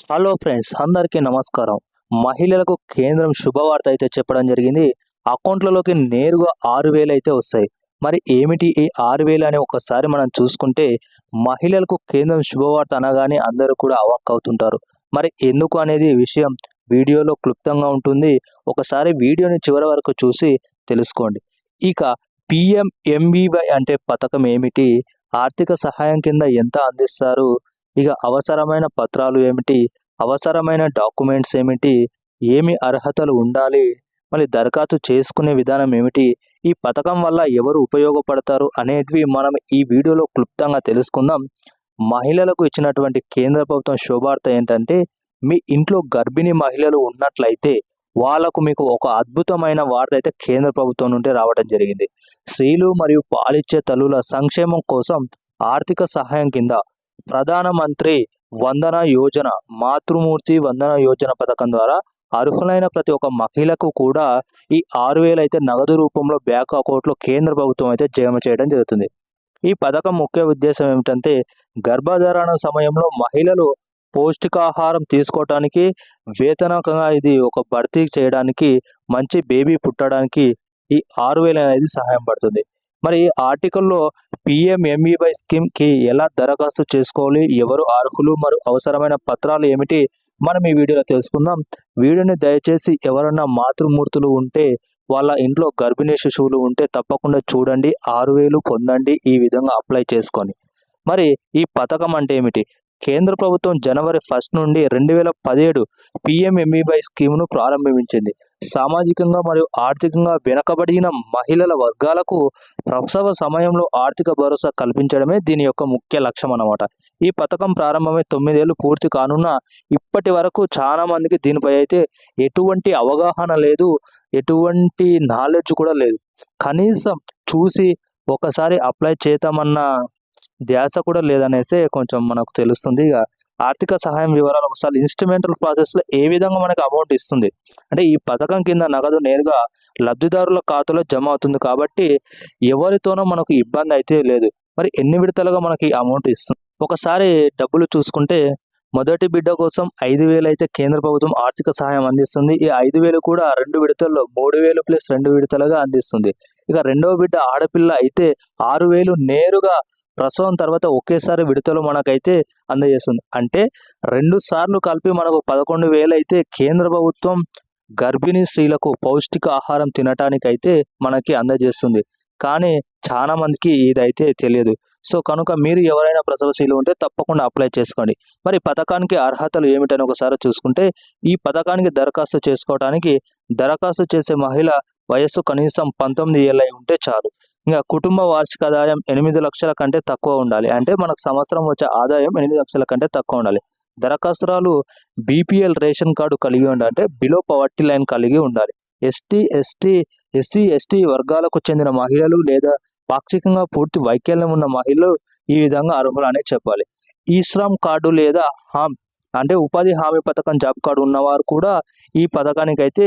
Hello friends అందరికీ నమస్కారం. మహిళలకు కేంద్రం శుభవార్త అయితే చెప్పడం జరిగింది. అకౌంట్లలోకి నేరుగా ఆరు వేలు అయితే వస్తాయి. మరి ఏమిటి ఈ ఆరు వేలు అని ఒకసారి మనం చూసుకుంటే మహిళలకు కేంద్రం శుభవార్త అనగానే అందరూ కూడా అవాక్ అవుతుంటారు. మరి ఎందుకు అనేది విషయం వీడియోలో క్లుప్తంగా ఉంటుంది. ఒకసారి వీడియోని చివరి వరకు చూసి తెలుసుకోండి. ఇక పిఎంఎంవివై అంటే పథకం ఏమిటి? ఆర్థిక సహాయం కింద ఎంత అందిస్తారు? ఇక అవసరమైన పత్రాలు ఏమిటి? అవసరమైన డాక్యుమెంట్స్ ఏమిటి? ఏమి అర్హతలు ఉండాలి? మళ్ళీ దరఖాస్తు చేసుకునే విధానం ఏమిటి? ఈ పథకం వల్ల ఎవరు ఉపయోగపడతారు అనేటివి మనం ఈ వీడియోలో క్లుప్తంగా తెలుసుకుందాం. మహిళలకు ఇచ్చినటువంటి కేంద్ర ప్రభుత్వం శుభార్త ఏంటంటే మీ ఇంట్లో గర్భిణీ మహిళలు ఉన్నట్లయితే వాళ్ళకు మీకు ఒక అద్భుతమైన వార్త అయితే కేంద్ర ప్రభుత్వం నుండి రావడం జరిగింది. స్త్రీలు మరియు పాలిచ్చే తల్లుల సంక్షేమం కోసం ఆర్థిక సహాయం కింద ప్రధానమంత్రి వందన యోజన మాతృమూర్తి వందన యోజన పథకం ద్వారా అర్హులైన ప్రతి ఒక్క మహిళకు కూడా ఈ ఆరు వేలు అయితే నగదు రూపంలో బ్యాంక్ అకౌంట్లో కేంద్ర ప్రభుత్వం అయితే జమ చేయడం జరుగుతుంది. ఈ పథకం ముఖ్య ఉద్దేశం ఏమిటంటే గర్భధారణ సమయంలో మహిళలు పౌష్టికాహారం తీసుకోవటానికి వేతనకంగా ఇది ఒక భర్తీ చేయడానికి మంచి బేబీ పుట్టడానికి ఈ ఆరు వేలు అనేది సహాయం పడుతుంది. మరి ఆర్టికల్లో పిఎంఎంఈవై స్కీమ్కి ఎలా దరఖాస్తు చేసుకోవాలి? ఎవరు అర్హులు? మరియు అవసరమైన పత్రాలు ఏమిటి? మనం ఈ వీడియోలో తెలుసుకుందాం. వీడియోని దయచేసి ఎవరైనా మాతృమూర్తులు ఉంటే వాళ్ళ ఇంట్లో గర్భిణీ శిశువులు ఉంటే తప్పకుండా చూడండి. ఆరు వేలు పొందండి ఈ విధంగా అప్లై చేసుకొని. మరి ఈ పథకం అంటే ఏమిటి? కేంద్ర ప్రభుత్వం జనవరి ఫస్ట్ నుండి రెండు వేల పదిహేడు పిఎంఎంఈవై స్కీమ్ను ప్రారంభించింది. సామాజికంగా మరియు ఆర్థికంగా వెనకబడిన మహిళల వర్గాలకు ప్రసవ సమయంలో ఆర్థిక భరోసా కల్పించడమే దీని యొక్క ముఖ్య లక్ష్యం అన్నమాట. ఈ పథకం ప్రారంభమై తొమ్మిదేళ్ళు పూర్తి కానున్న ఇప్పటి వరకు చాలా మందికి దీనిపై అయితే ఎటువంటి అవగాహన లేదు ఎటువంటి నాలెడ్జ్ కూడా లేదు. కనీసం చూసి ఒకసారి అప్లై చేద్దామన్న ధ్యాస కూడా లేదనేసి కొంచెం మనకు తెలుస్తుంది. ఇక ఆర్థిక సహాయం వివరాలు ఒకసారి ఇన్స్ట్రుమెంటల్ ప్రాసెస్లో ఏ విధంగా మనకు అమౌంట్ ఇస్తుంది? అంటే ఈ పథకం కింద నగదు నేరుగా లబ్ధిదారుల ఖాతాలో జమ అవుతుంది కాబట్టి ఎవరితోనో మనకు ఇబ్బంది అయితే లేదు. మరి ఎన్ని విడతలుగా మనకి అమౌంట్ ఇస్తుంది? ఒకసారి డబ్బులు చూసుకుంటే మొదటి బిడ్డ కోసం ఐదు వేలు అయితే కేంద్ర ప్రభుత్వం ఆర్థిక సహాయం అందిస్తుంది. ఈ ఐదు వేలు కూడా రెండు విడతల్లో మూడు వేలు ప్లస్ రెండు విడతలుగా అందిస్తుంది. ఇక రెండవ బిడ్డ ఆడపిల్ల అయితే ఆరు వేలు నేరుగా ప్రసవం తర్వాత ఒకేసారి విడతలు మనకైతే అందజేస్తుంది. అంటే రెండు సార్లు కలిపి మనకు పదకొండు అయితే కేంద్ర ప్రభుత్వం గర్భిణీ స్త్రీలకు పౌష్టిక ఆహారం తినటానికైతే మనకి అందజేస్తుంది. కానీ చాలా మందికి ఇదైతే తెలియదు. సో కనుక మీరు ఎవరైనా ప్రసవశీలు ఉంటే తప్పకుండా అప్లై చేసుకోండి. మరి పథకానికి అర్హతలు ఏమిటని ఒకసారి చూసుకుంటే ఈ పథకానికి దరఖాస్తు చేసుకోవడానికి దరఖాస్తు చేసే మహిళ వయస్సు కనీసం పంతొమ్మిది ఏళ్ళై ఉంటే చాలు. ఇంకా కుటుంబ వార్షిక ఆదాయం ఎనిమిది లక్షల కంటే తక్కువ ఉండాలి. అంటే మనకు సంవత్సరం వచ్చే ఆదాయం ఎనిమిది లక్షల కంటే తక్కువ ఉండాలి. దరఖాస్తురాలు బీపీఎల్ రేషన్ కార్డు కలిగి ఉండాలి అంటే బిలో పవర్టీ లైన్ కలిగి ఉండాలి. ఎస్టీ ఎస్టీ ఎస్సీ ఎస్టీ వర్గాలకు చెందిన మహిళలు లేదా పాక్షికంగా పూర్తి వైకల్యం ఉన్న మహిళలు ఈ విధంగా అర్హులు అనే చెప్పాలి. ఈ శ్రమ్ కార్డు లేదా హామ్ అంటే ఉపాధి హామీ పథకం జాబ్ కార్డు ఉన్నవారు కూడా ఈ పథకానికి అయితే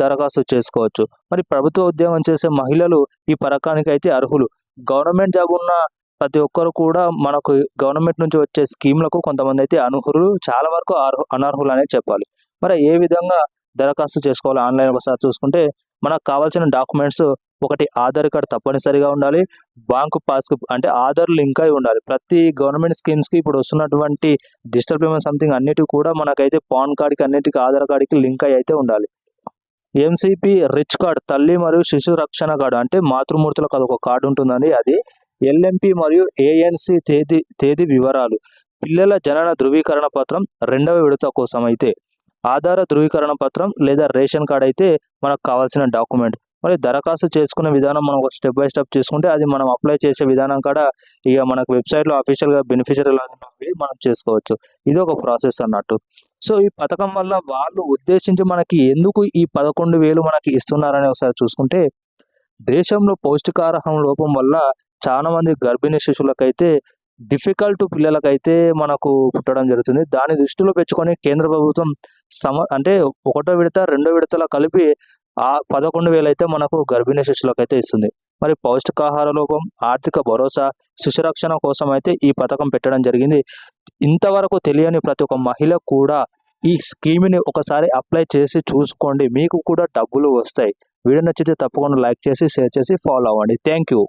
దరఖాస్తు చేసుకోవచ్చు. మరి ప్రభుత్వ ఉద్యోగం చేసే మహిళలు ఈ పథకానికి అయితే అర్హులు. గవర్నమెంట్ జాబ్ ఉన్న ప్రతి ఒక్కరు కూడా మనకు గవర్నమెంట్ నుంచి వచ్చే స్కీమ్లకు కొంతమంది అయితే అనర్హులు చాలా వరకు అర్హు అనర్హులు అనేది చెప్పాలి. మరి ఏ విధంగా దరఖాస్తు చేసుకోవాలి ఆన్లైన్ ఒకసారి చూసుకుంటే మనకు కావాల్సిన డాక్యుమెంట్స్ ఒకటి ఆధార్ కార్డు తప్పనిసరిగా ఉండాలి బ్యాంకు పాస్బుక్ అంటే ఆధార్ లింక్ అయి ఉండాలి. ప్రతి గవర్నమెంట్ స్కీమ్స్కి ఇప్పుడు వస్తున్నటువంటి డిజిటల్ పేమెంట్ సంథింగ్ అన్నిటికీ కూడా మనకైతే పాన్ కార్డ్కి అన్నిటికీ ఆధార్ కార్డ్కి లింక్ అయి అయితే ఉండాలి. ఎంసీపీ రిచ్ కార్డ్ తల్లి మరియు శిశు రక్షణ కార్డు అంటే మాతృమూర్తులకు అదొక కార్డు ఉంటుందండి. అది ఎల్ఎంపి మరియు ఏఎన్సి తేదీ తేదీ వివరాలు. పిల్లల జనన ధృవీకరణ పత్రం రెండవ విడత కోసం అయితే ఆధార ధృవీకరణ పత్రం లేదా రేషన్ కార్డ్ అయితే మనకు కావాల్సిన డాక్యుమెంట్. మరి దరఖాస్తు చేసుకునే విధానం మనం ఒక స్టెప్ బై స్టెప్ చేసుకుంటే అది మనం అప్లై చేసే విధానం కూడా ఇక మనకు వెబ్సైట్లో అఫీషియల్గా బెనిఫిషియరీ మనం చేసుకోవచ్చు. ఇది ఒక ప్రాసెస్ అన్నట్టు. సో ఈ పథకం వల్ల వాళ్ళు ఉద్దేశించి మనకి ఎందుకు ఈ పదకొండు వేలు మనకి ఇస్తున్నారని ఒకసారి చూసుకుంటే దేశంలో పౌష్టికాహారం లోపం వల్ల చాలా మంది గర్భిణీ శిశువులకైతే డిఫికల్ట్ పిల్లలకైతే మనకు పుట్టడం జరుగుతుంది. దాని దృష్టిలో పెంచుకొని కేంద్ర ప్రభుత్వం సమ అంటే ఒకటో విడత రెండో విడతలో కలిపి ఆ పదకొండు వేలు అయితే మనకు గర్భిణీ శిశువులకు అయితే ఇస్తుంది. మరి పౌష్టికాహార లోపం ఆర్థిక భరోసా శిశురక్షణ కోసం అయితే ఈ పథకం పెట్టడం జరిగింది. ఇంతవరకు తెలియని ప్రతి ఒక్క మహిళ కూడా ఈ స్కీమ్ని ఒకసారి అప్లై చేసి చూసుకోండి. మీకు కూడా డబ్బులు వస్తాయి. వీడియో నచ్చితే తప్పకుండా లైక్ చేసి షేర్ చేసి ఫాలో అవ్వండి. Thank you.